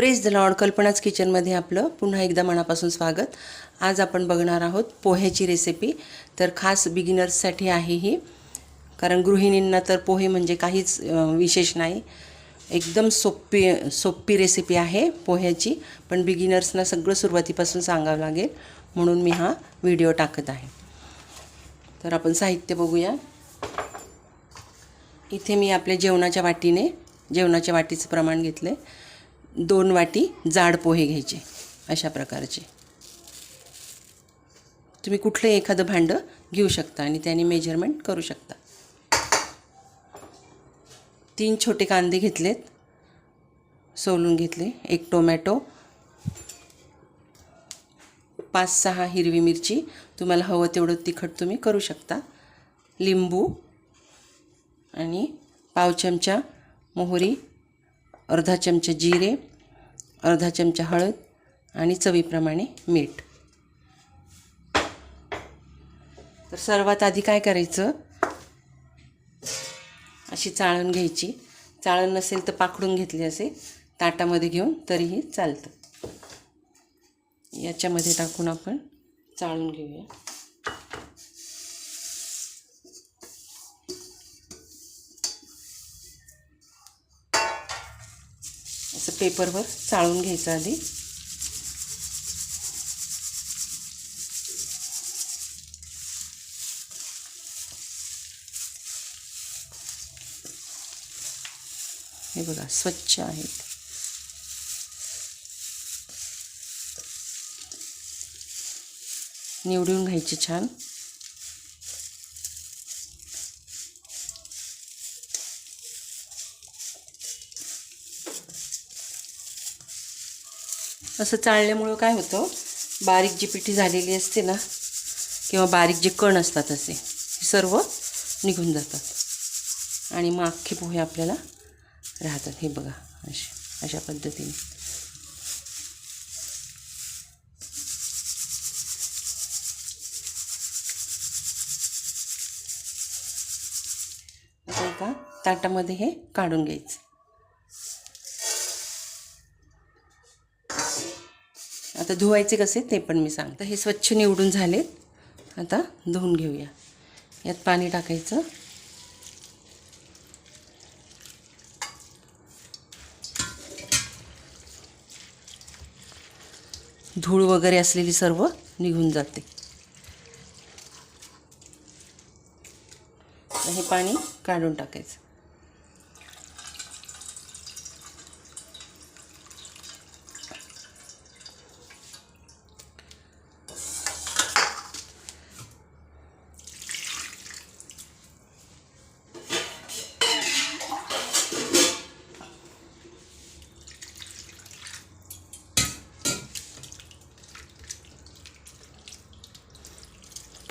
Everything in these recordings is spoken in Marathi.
प्रेस द लॉर्ड कल्पनाच किचनमध्ये आपलं पुन्हा एकदा मनापासून स्वागत. आज आपण बघणार आहोत पोह्याची रेसिपी तर खास बिगिनर्ससाठी आहे ही. कारण गृहिणींना तर पोहे म्हणजे काहीच विशेष नाही. एकदम सोपी सोपी रेसिपी आहे पोह्याची. पण बिगिनर्सना सगळं सुरुवातीपासून सांगावं लागेल. म्हणून मी हा व्हिडिओ टाकत आहे. तर आपण साहित्य बघूया. इथे मी आपल्या जेवणाच्या वाटीने जेवणाच्या वाटीचं प्रमाण घेतलं आहे दोन वाटी जाड पोहे घ्यायचे अशा प्रकारचे. तुम्ही कुठलंही एखादं भांडं घेऊ शकता आणि त्याने मेजरमेंट करू शकता. तीन छोटे कांदे घेतलेत सोलून घेतले एक टोमॅटो पाच सहा हिरवी मिरची तुम्हाला हवं तेवढं तिखट तुम्ही करू शकता. लिंबू आणि पाव चमचा मोहरी अर्धा चमचा जिरे अर्धा चमचा हळद आणि चवीप्रमाणे मीठ. तर सर्वात आधी काय करायचं? अशी चाळण घ्यायची. चाळण नसेल तर पाखडून घेतली असे. ताटामध्ये घेऊन तरीही चालतं. याच्यामध्ये टाकून आपण चाळून घेऊया. पेपरवर चाळून घ्यायचं आधी. हे बघा स्वच्छ आहेत निवडून घ्यायचे छान. असं चाळल्यामुळं काय होतं बारीक जी पिठी झालेली असते ना किंवा बारीक जे कण असतात असे हे सर्व निघून जातात. आणि मग अख्खे पोहे आपल्याला राहतात. हे बघा असे अशा पद्धतीने. आता एका ताटामध्ये हे काढून घ्यायचं. आता धुवायचे कसे ते पण मी सांगते. हे स्वच्छ निवडून झालेत. आता धुवून घेऊया. यात पाणी टाकायचं. धूळ वगैरे असलेली सर्व निघून जाते. हे पाणी काढून टाकायचं.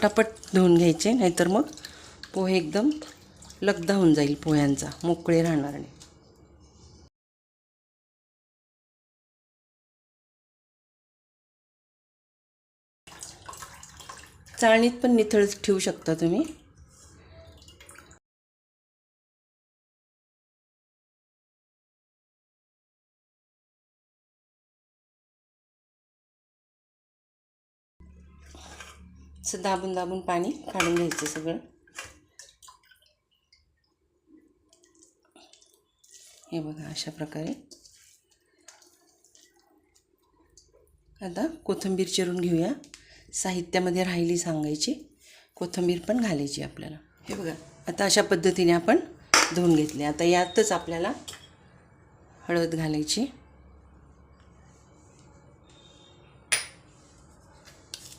पटापट धुवून घ्यायचे नाहीतर मग पोहे एकदम लगदा होऊन जाईल पोह्यांचा. मोकळे राहणार नाही. चाळणीत पण निथळ ठेवू शकता तुम्ही. असं दाबून दाबून पाणी काढून घ्यायचं सगळं. हे बघा अशा प्रकारे. आता कोथिंबीर चिरून घेऊया. साहित्यामध्ये राहिली सांगायची. कोथिंबीर पण घालायची आपल्याला. हे बघा आता अशा पद्धतीने आपण धुवून घेतले. आता यातच आपल्याला हळद घालायची.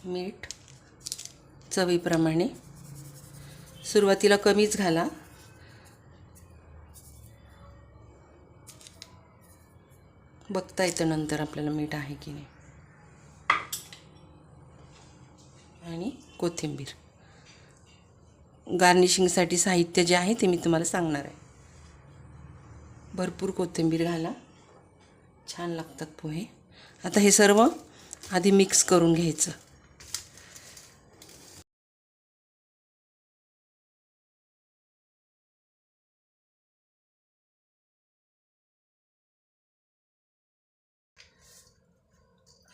मीठ. चवीप्रमाणे. सुरुवातीला कमीच घाला. बघता येतं नंतर आपल्याला मीठ आहे की नाही. आणि कोथिंबीर. गार्निशिंगसाठी साहित्य जे आहे ते मी तुम्हाला सांगणार आहे. भरपूर कोथिंबीर घाला. छान लागतात पोहे. आता हे सर्व आधी मिक्स करून घ्यायचं.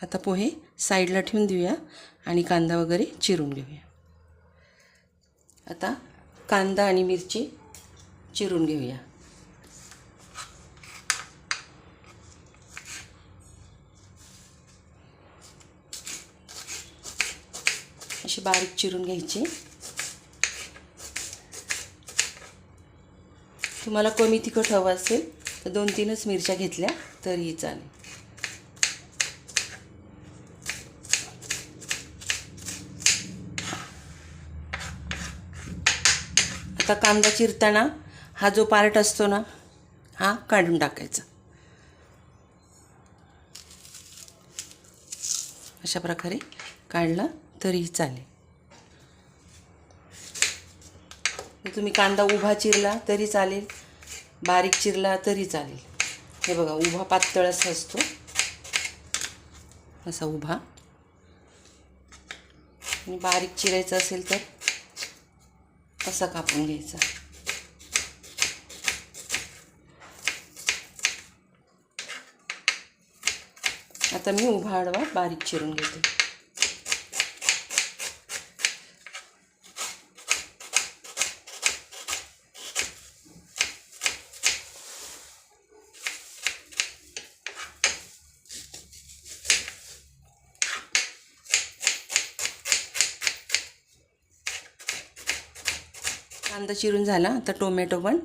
आता पोहे साईडला ठेवून देऊया आणि कांदा वगैरे चिरून घेऊया. आता कांदा आणि मिरची चिरून घेऊया. अशी बारीक चिरून घ्यायची. तुम्हाला कमी तिखट हवं असेल तर दोन तीनच मिरच्या घेतल्या तरीही चालेल. आता कांदा चिरताना हा जो पार्ट असतो ना हा काढून टाकायचा. अशा प्रकारे काढला तरीही चालेल. तुम्ही कांदा उभा चिरला तरी चालेल बारीक चिरला तरी चालेल. हे बघा उभा पातळ असा असतो. असा उभा. आणि बारीक चिरायचं असेल तर कसा कापून घ्यायचा? आता मी उभा आडवा बारीक चिरून घेते. कांदा चिरून झाला आता टोमॅटो पण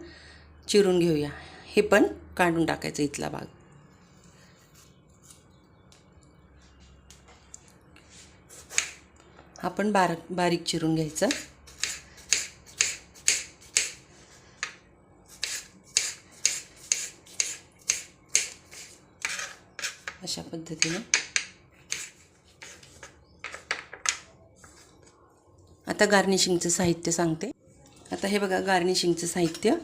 चिरून घेऊया. हे पण काढून टाकायचं इथला भाग. हा पण बारीक बारीक चिरून घ्यायचा. अशा पद्धतीने. आता गार्निशिंगचं साहित्य सांगते. आता हे बघा गार्निशिंगचं साहित्य.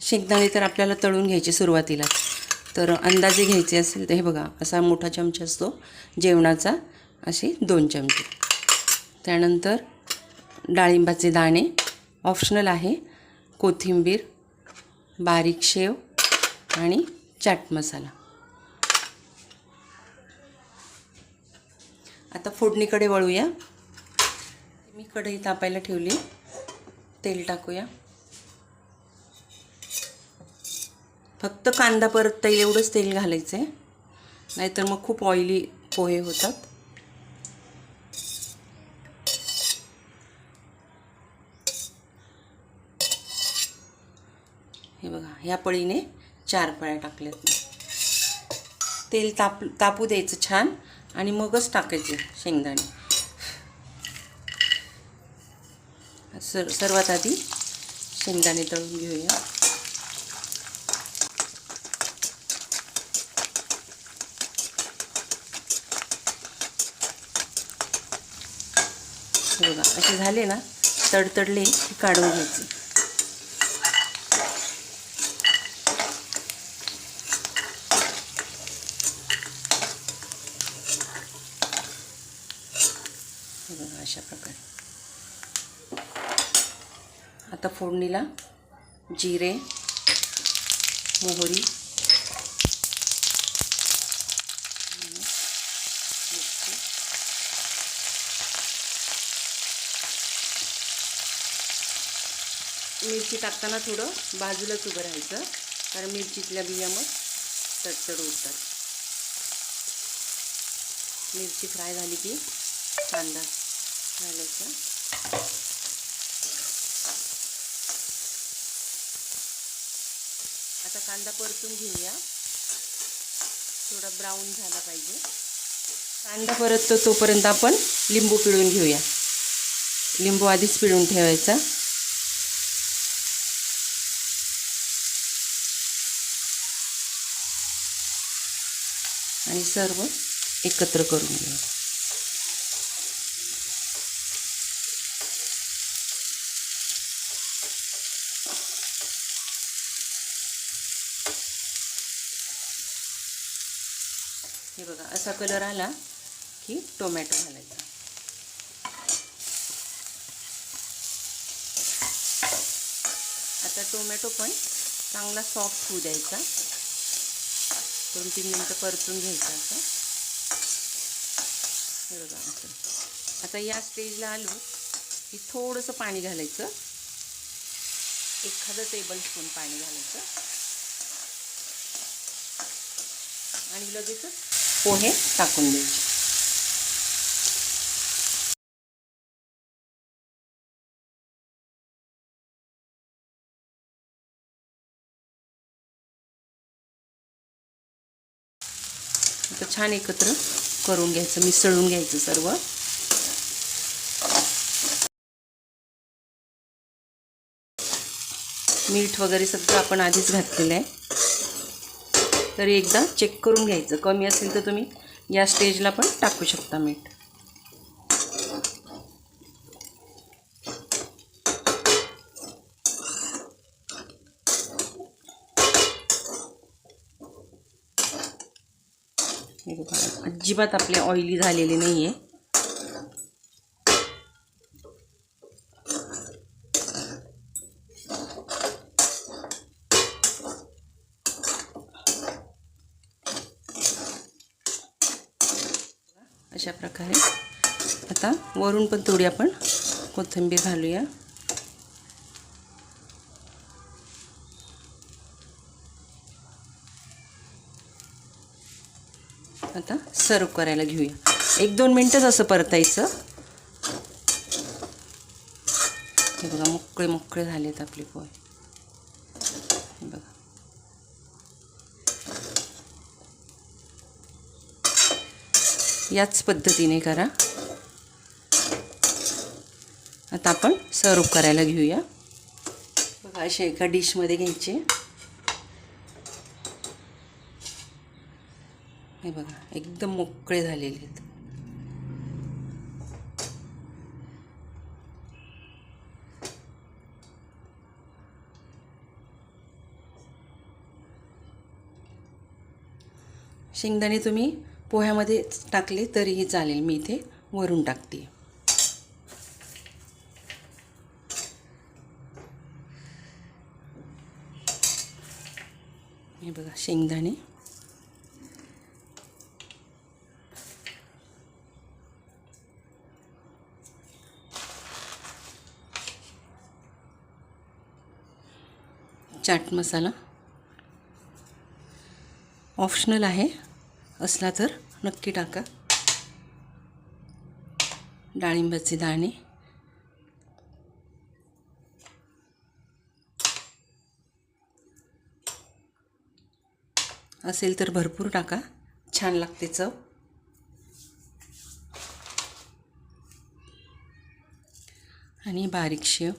शेंगदाणे तर आपल्याला तळून घ्यायचे सुरुवातीला तर अंदाजे घ्यायचे असेल तर हे बघा असा मोठा चमचा असतो जेवणाचा असे दोन चमचे. त्यानंतर डाळिंबाचे दाणे ऑप्शनल आहे कोथिंबीर बारीक शेव आणि चाट मसाला. आता फोडणीकडे वळूया. मी कढई तापायला ठेवली. तेल टाकूया. फक्त कांदा परतता येईल एवढंच तेल घालायचं आहे नाहीतर मग खूप ऑइली पोहे होतात. हे बघा ह्या पळीने चार पळ्या टाकल्यात. तेल ताप तापू द्यायचं छान. आणि मगच टाकायचे शेंगदाणे. सर सर्वात आधी शेंगदाणे तळून घेऊया. बघा असे झाले ना तडतडले की काढून घ्यायचे. बघा अशा प्रकारे. आता फोडणीला जिरे मोहरी. मिरची टाकताना थोडं बाजूलाच उभं राहायचं. कारण मिरचीतल्या बिया मग चटचड उडतात. मिरची फ्राय झाली की कांदा घालायचा आता कांदा परतून घेऊया. थोडा ब्राऊन झाला पाहिजे. कांदा परततो तोपर्यंत आपण लिंबू पिळून घेऊया. लिंबू आधीच पिळून ठेवायचा. आणि सर्व एकत्र करून घेऊ बघा असा कलर आला की टोमॅटो घालायचा. आता टोमॅटो पण चांगला सॉफ्ट होऊ द्यायचा. दोन तीन मिनटं परतून घ्यायचा असं. बघा असं. आता या स्टेजला आलो की थोडंसं पाणी घालायचं. एखादं टेबल स्पून पाणी घालायचं. आणि लगेचच पोहे टाकून द्यायचे. आता छान एकत्र करून घ्यायचं मिसळून घ्यायचं सर्व. मीठ वगैरे सगळं आपण आधीच घातलेलं आहे. तरी एकदा चेक करून घ्यायचं. कमी असेल तर तुम्ही या स्टेजला पण टाकू शकता मीठ. अजिबात आपले ऑइली झालेले नाही आहे अशा प्रकारे आता वरून पण थोडी आपण कोथिंबीर घालूया. आता सर्व करायला घेऊया. एक दोन मिनटंच असं परतायचं. हे बघा मोकळे मोकळे झालेत आपले पोहे. बघा. याच पद्धतीने करा. आता आपण सर्व करायला घेऊया. बघा असे एका डिशमध्ये घ्यायचे. हे बघा एकदम मोकळे झालेले आहेत. शेंगदाणे तुम्ही पोह्यामध्ये टाकले तरीही चालेल मी इथे वरून टाकते. हे बघा शेंगदाणे. चाट मसाला. ऑप्शनल आहे. असला तर नक्की टाका. डाळिंबाचे दाणे. असेल तर भरपूर टाका. छान लागते चव. आणि बारीक शेव.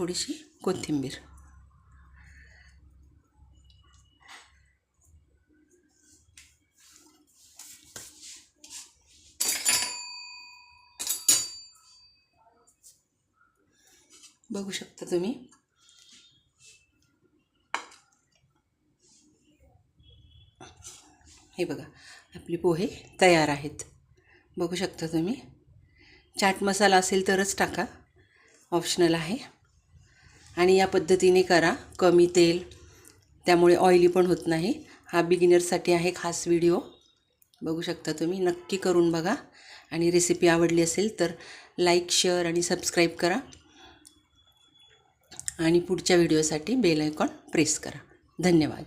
थोडीशी कोथिंबीर. बघू शकता तुम्ही. हे बघा आपले पोहे तयार आहेत. बघू शकता तुम्ही. चाट मसाला असेल तरच टाका. ऑप्शनल आहे. आणि या पद्धतीने करा. कमी तेल. त्यामुळे ऑइली पण होत नाही. हा बिगिनरसाठी आहे खास व्हिडिओ बघू शकता तुम्ही. नक्की करून बघा. आणि रेसिपी आवडली असेल तर लाईक शेअर आणि सबस्क्राईब करा. आणि पुढच्या व्हिडिओसाठी बेल आयकॉन प्रेस करा. धन्यवाद.